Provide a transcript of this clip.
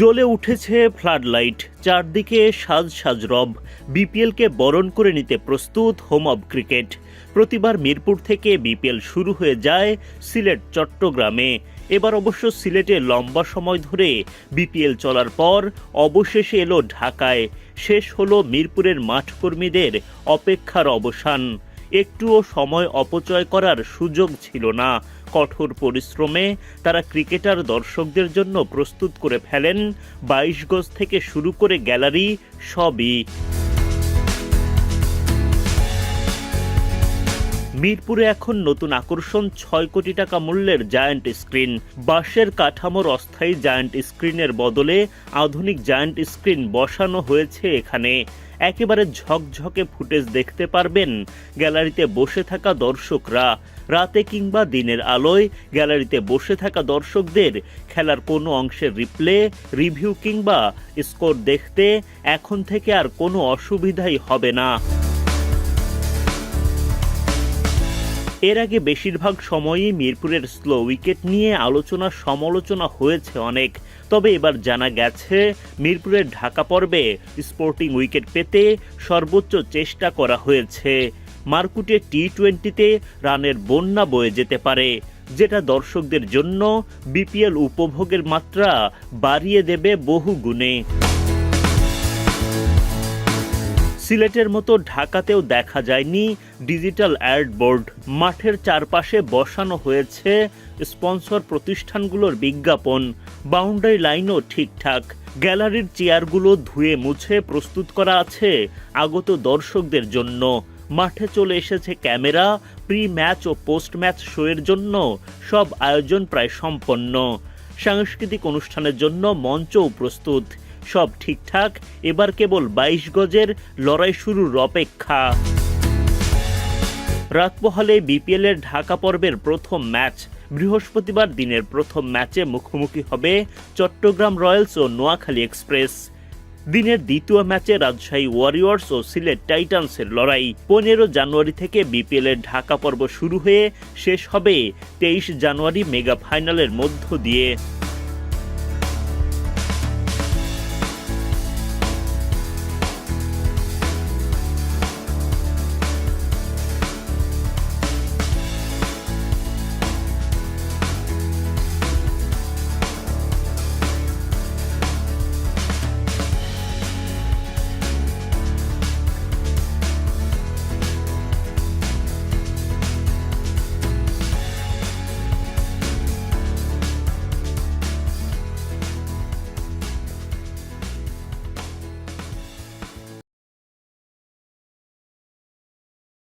জ্বলে উঠেছে flood light চারদিকে সাজ সাজ রব বিপিএলকে বরণ করে নিতে প্রস্তুত হোম অব ক্রিকেট প্রতিবার মিরপুর থেকে বিপিএল শুরু হয়ে যায় সিলেট, চট্টগ্রামে। এবার অবশ্য সিলেটে লম্বা সময় ধরে বিপিএল চলার পর অবশেষে এলো ঢাকায়। শেষ হলো মিরপুরের মাঠকর্মীদের অপেক্ষার অবসান। একটুও সময় অপচয় করার সুযোগ ছিল না। কঠোর পরিশ্রমে তারা ক্রিকেটার দর্শকদের জন্য প্রস্তুত করে ফেলেন। বাইশ গজ থেকে শুরু করে গ্যালারি সবই মিরপুরে এখন নতুন আকর্ষণ ছয় কোটি টাকা মূল্যের জায়ান্ট স্ক্রিন। বাঁশের কাঠামোর অস্থায়ী জায়ান্ট স্ক্রিনের বদলে আধুনিক জায়ান্ট স্ক্রিন বসানো হয়েছে এখানে। একেবারে ঝকঝকে ফুটেজ দেখতে পারবেন গ্যালারিতে বসে থাকা দর্শকরা। রাতে কিংবা দিনের আলোয় গ্যালারিতে বসে থাকা দর্শকদের খেলার কোনো অংশের রিপ্লে, রিভিউ কিংবা স্কোর দেখতে এখন থেকে আর কোনো অসুবিধাই হবে না। এর আগে বেশিরভাগ সময়ই মিরপুরের স্লো উইকেট নিয়ে আলোচনা সমালোচনা হয়েছে অনেক। তবে এবার জানা গেছে, মিরপুরের ঢাকা পর্বে স্পোর্টিং উইকেট পেতে সর্বোচ্চ চেষ্টা করা হয়েছে। মারকুটে টি টোয়েন্টিতে রানের বন্যা বয়ে যেতে পারে, যেটা দর্শকদের জন্য বিপিএল উপভোগের মাত্রা বাড়িয়ে দেবে বহু গুণে। সিলেটের মতো ঢাকাতেও দেখা যায়নি ডিজিটাল অ্যাড বোর্ড। মাঠের চারপাশে বসানো হয়েছে স্পন্সর প্রতিষ্ঠানগুলোর বিজ্ঞাপন। বাউন্ডারি লাইনও ঠিকঠাক। গ্যালারির চেয়ারগুলো ধুয়ে মুছে প্রস্তুত করা আছে আগত দর্শকদের জন্য। মাঠে চলে এসেছে ক্যামেরা প্রি ম্যাচ ও পোস্ট ম্যাচ শোয়ের জন্য। সব আয়োজন প্রায় সম্পন্ন। সাংস্কৃতিক অনুষ্ঠানের জন্য মঞ্চও প্রস্তুত। সব ঠিকঠাক? এবার কেবল বাইশ গজের লড়াই শুরুর অপেক্ষা। রাত বিপিএল এর ঢাকা পর্বের প্রথম ম্যাচ। বৃহস্পতিবার দিনের প্রথম ম্যাচে মুখোমুখি হবে চট্টগ্রাম রয়্যালস ও নোয়াখালী এক্সপ্রেস। দিনের দ্বিতীয় ম্যাচে রাজশাহী ওয়ারিয়র্স ও সিলেট টাইটান্সের লড়াই। পনেরো জানুয়ারি থেকে বিপিএল এর ঢাকা পর্ব শুরু হয়ে শেষ হবে তেইশ জানুয়ারি মেগা ফাইনালের মধ্য দিয়ে।